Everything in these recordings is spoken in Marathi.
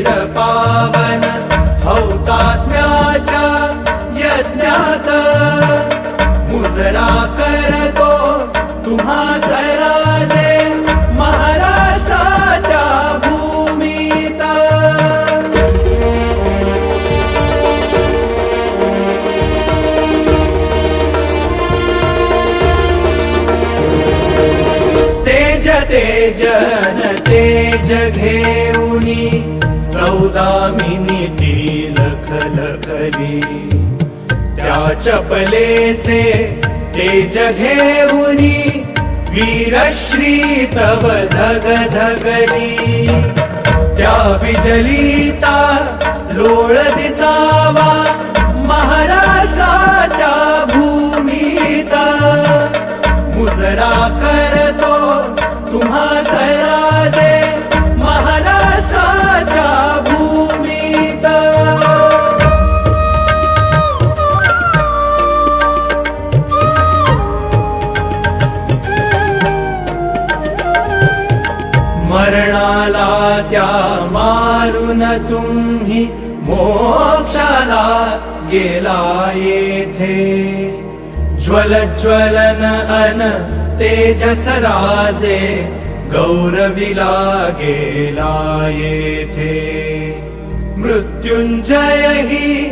रुधिर पावन हौतात्म्याच्या यज्ञात. मुजरा करतो तुम्हा सराजे महाराष्ट्राच्या भूमीत. तेज तेजन तेज घेऊनी सौदामिनी तिलख लखलखली त्या चपलेचे तेज घेऊनी वीरश्री तव धग धगली त्या बिजलीचा लोळ दिसावा महाराष्ट्राच्या भूमीत. मुजरा करतो तुम्हा सराजे. गेला येथे ज्वल ज्वलन अन तेजस राजे गौरविला गेला येथे मृत्युंजय ही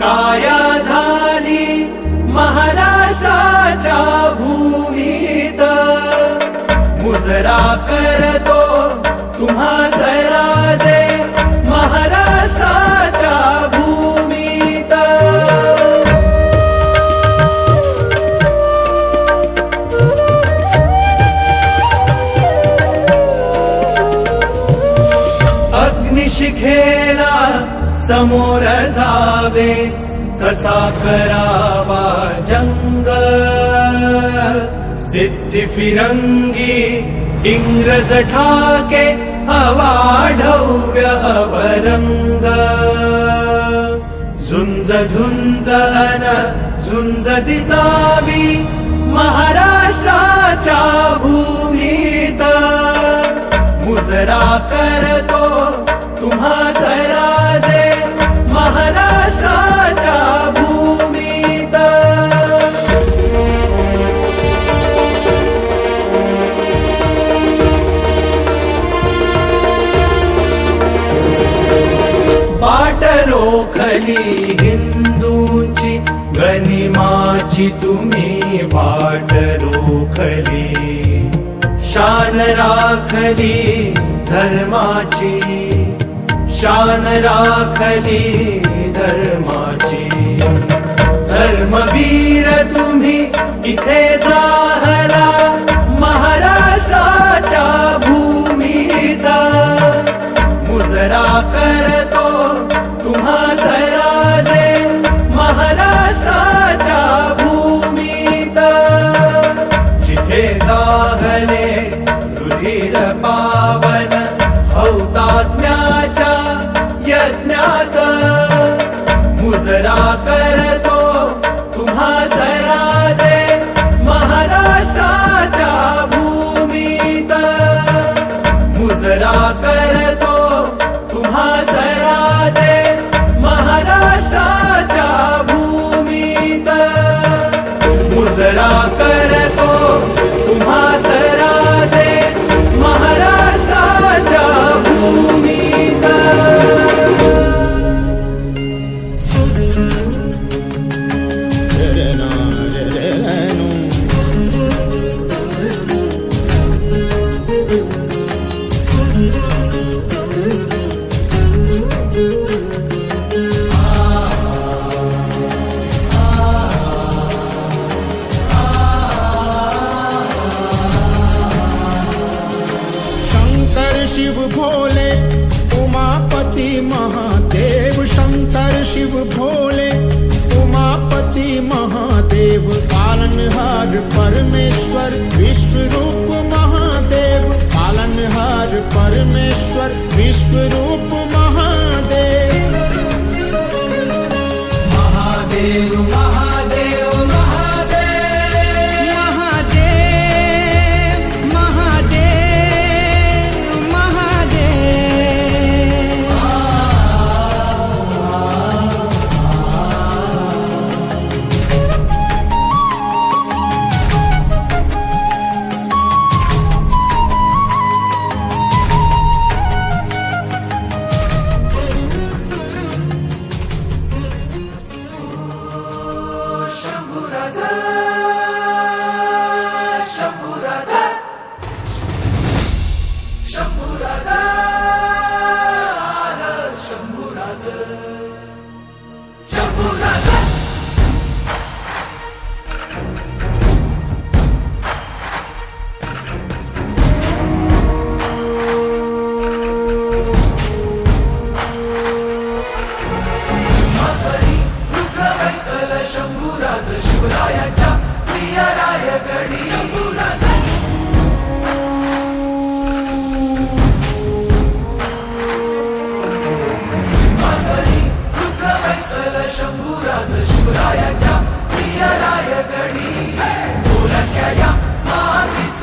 काया झाली महाराष्ट्राच्या भूमीत. मुजरा करतो तुम्हा सराजे महाराष्ट्रा करावा जंग सिद्धी फिरंगी इंग्रज ठाके अवाढव्य अवरंग. झुंज झुंज अन झुंज दिसावी महाराष्ट्राच्या भूमीत. मुजरा करतो तुम्हा सराजे महाराष्ट्रा रोखली हिंदूची गनिमाची तुम्ही वाट रोखली. शान राखली धर्माची शान राखली धर्माची. धर्मवीर तुम्ही इथे जाहला महाराष्ट्राच्या भूमीत. मुजरा करतो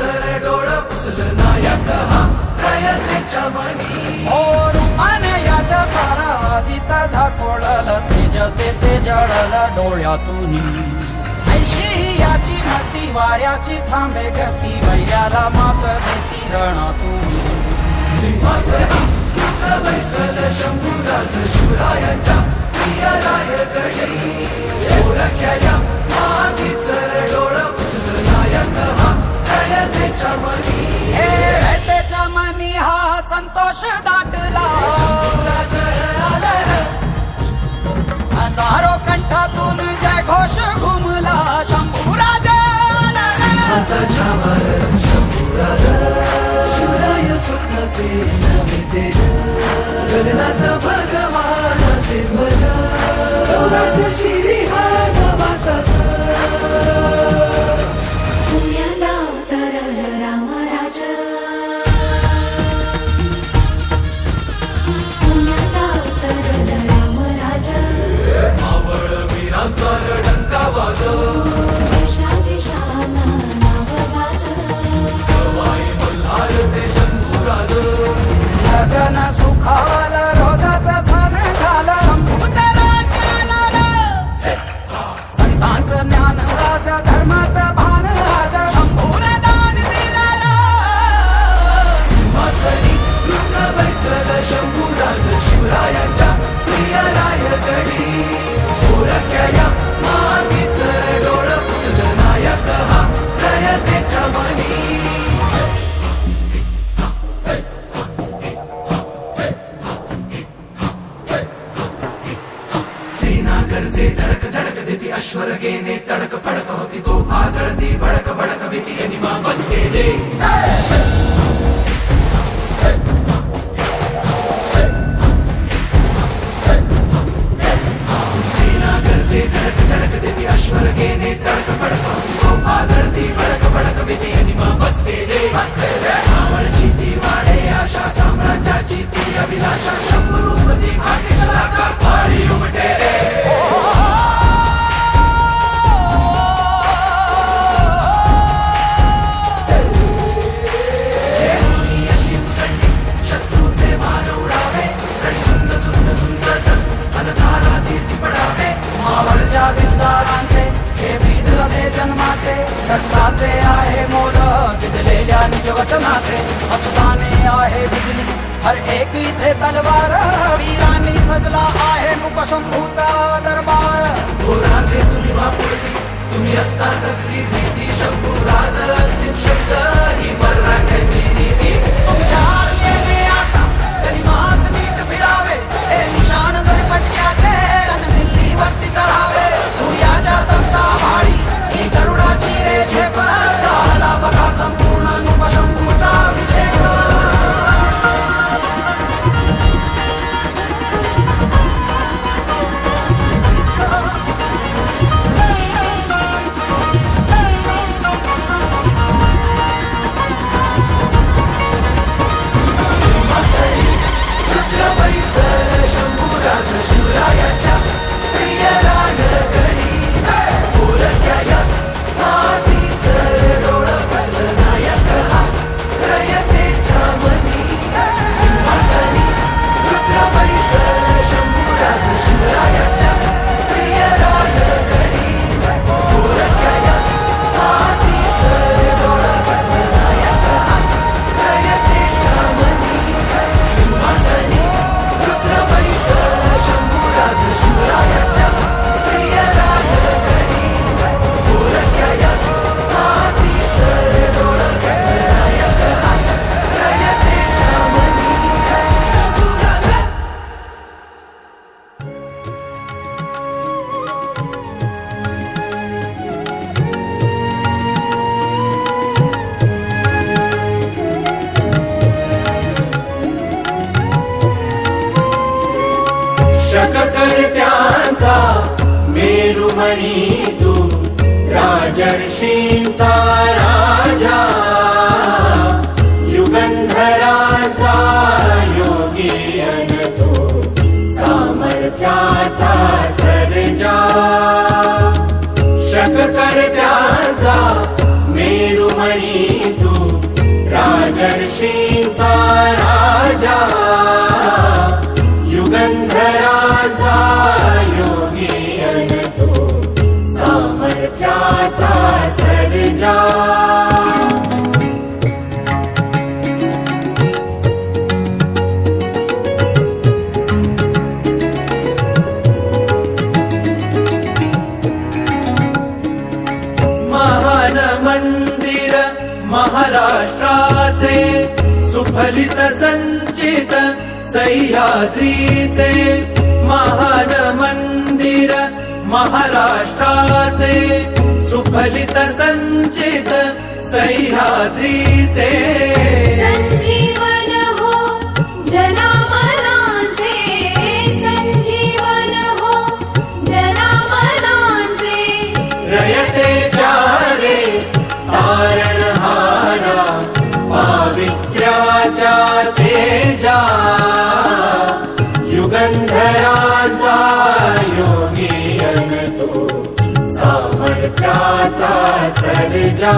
मातीचं रे डोळं पुसलं नायक हा मनी. रूपाने याच्या सारा आदित झाकोळल तेज ते ते जळल डोळ्यातून. ऐशी याची मती वाऱ्याची थांबे गती वैऱ्याला मात देती रणातून. सिंहासनी शंभूराज शिवरायाच्या प्रिय रायगडी बोलक्या या रयतेच्या मनी हा संतोष दाटला. हजारो कंठातून जय घोष घुमला. शिवराय स्वप्नाचे नवे तेज. गगनात भगवानाचे ध्वज. स्वराज रिहा हा ಗರ್ಜೆ ಧಡಕ ಧಡಕ ದಿತಿ ಅಶ್ವರಗೇನೆ ತಡಕ ಪಡಕ ಹೊತ್ತಿತು ಆಸಳದಿ ಬಡಕ ಬಡಕ ಬಿತಿ ನಿಮ್ಮ ಬಸ್ಕೇನೆ ಸೇನಾ ಗರ್ಜೆ ಧಡಕ ಧಡಕ ದಿತಿ ಅಶ್ವರಗೇನೆ ತಡಕ ಪಡಕ ಹೊತ್ತಿತು ಆಸಳದಿ ಬಡಕ ಬಡಕ ಬಿತಿ ನಿಮ್ಮ ಬಸ್ಕೇನೆ ರಾವಣ ಚೀತಿ ವಾಡೆಯ ಶಾ ಸಾಮ್ರಾಜ್ಯ ಚೀತಿ ಅಭಿಲಾಷ, ಶಂಭು ರೂಪದಿ ಭಾಗ್ಯ ಶಲಾಕಾರ ಪಾಳಿಯು ಮಟೇರೆ वचनाचे आहे मोल जिंकलेल्या निज वचनाचे. असताने आहे बिजली हर एक इथे तलवार. वीरांनी सजला आहे मुकशंभूचा दरबार. हो तुम्ही तुम्ही असता कसली भीती शंभू राज अंतिम शब्द. राजर्षींचा राजा युगंधराचा योगी अनतो सामर्थ्याचा सर्जा. शककर्त्याचा मेरुमणी तू राजर्षींचा राजा. युगंधराचा योगी अन तो सह्याद्रीचे महान मंदिर महाराष्ट्राचे सुफलित संचित सह्याद्रीचे. संजीवन हो जनामनांचे. संजीवन हो जनामनांचे. रयतेच्या रे तारणहारा पावित्र्याच्या तेजा युगंधराचा योगी अन तो सामर्थ्याचा सर्जा.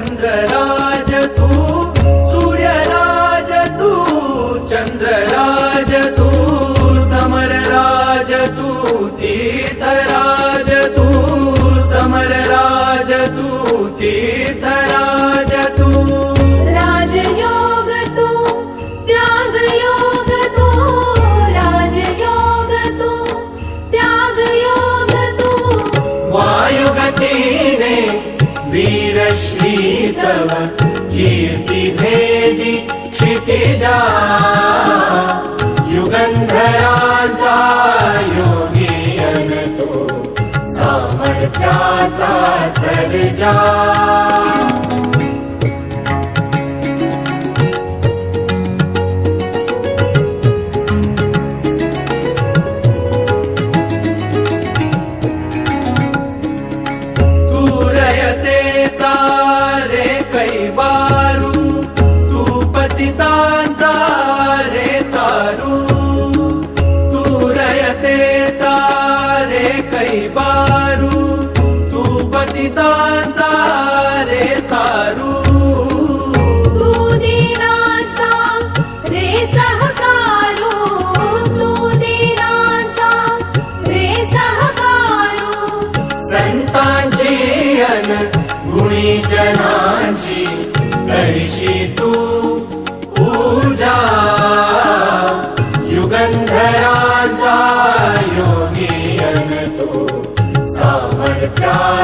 चंद्रराज तू सूर्यराज तू चंद्रराज तू समरराज तू तीर्थराज तू समरराज तू तव कीर्ती भेदी क्षितिजा युगंधराचा योगी अनतो सामर्थ्याचा सर्जा।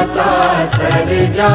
सर्जा